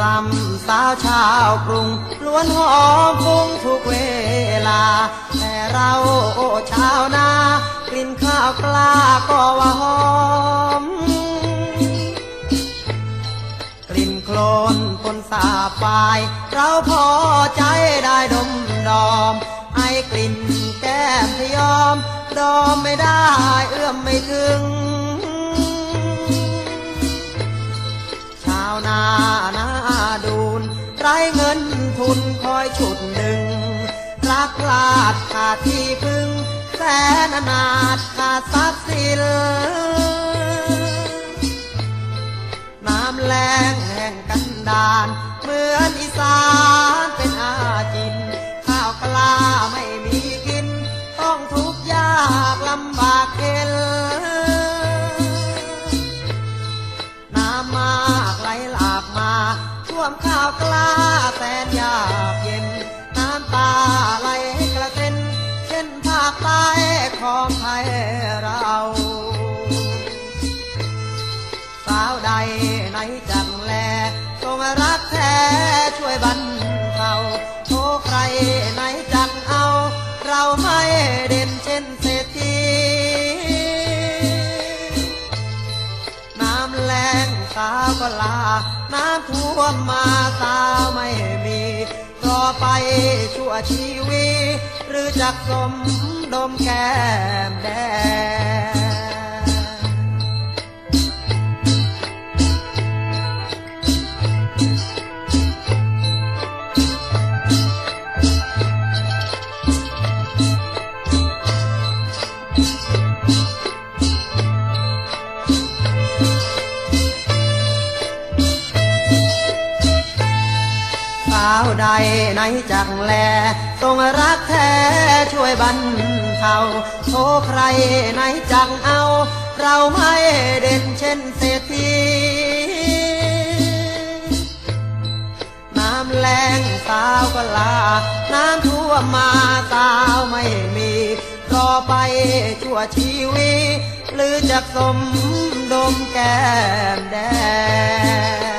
รำสาวชาวกรุงล้วนหอมฟุ้งทุกเวลา แต่เราโอ้ชาวนา กลิ่นข้าวกล้าก็ว่าหอม กลิ่นโคลนปนสาบปลาย เราพอใจได้ดมดอมไอ้กลิ่นแก้มพยอม ดอมไม่ได้เอื้อมไม่ถึง ไรเงินทุนคอยชุดหนึ่งรักลาดขาดที่พึ่ง แสนนาดขาดทรัพย์สินน้ำแรงแห่งกันดานเหมือนอีสาน กล้าแสนยากเย็น น้ำตาไหลกระเซ็นเช่นภาคใต้ของไทยเรา สาวใดในจังแลทรงรักแท้ช่วยบรรเทาโชคใครในจังเอา เราม่เำแรงสาวก็ลา น้ำท่วมมาสาวไม่มีต่อไปชั่วชีวิตหรือจักสมดมแก้มแดงาวใดในจักแลทรงรักแท้ช่วยบรรเทาโทใครในจังเอา เราไม่เด่นเช่นเศรษฐีน้ำแรงสาวก็ลา น้ำท่วมมาสาวไม่มีต่อไปชั่วชีวิตหรือจะสมดมแก้มแดง